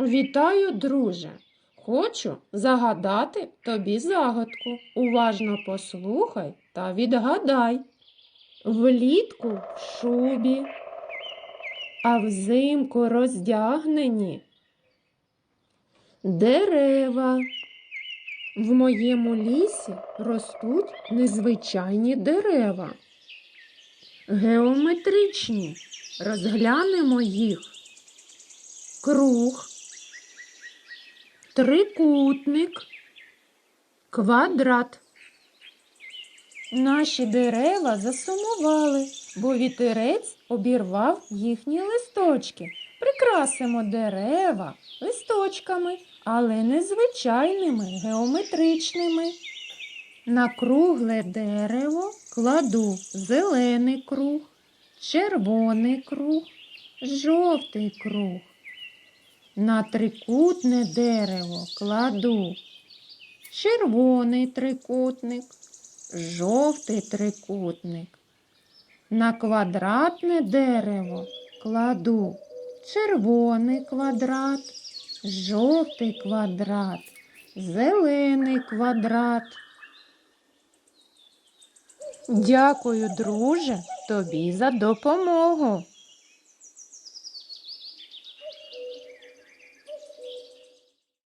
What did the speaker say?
Вітаю, друже. Хочу загадати тобі загадку. Уважно послухай та відгадай. Влітку в шубі, а взимку роздягнені. Дерева. В моєму лісі ростуть незвичайні дерева. Геометричні. Розглянемо їх. Круг, трикутник, квадрат. Наші дерева засумували, бо вітерець обірвав їхні листочки. Прикрасимо дерева листочками, але не звичайними, геометричними. На кругле дерево кладу зелений круг, червоний круг, жовтий круг. На трикутне дерево кладу червоний трикутник, жовтий трикутник. На квадратне дерево кладу червоний квадрат, жовтий квадрат, зелений квадрат. Дякую, друже, тобі за допомогу.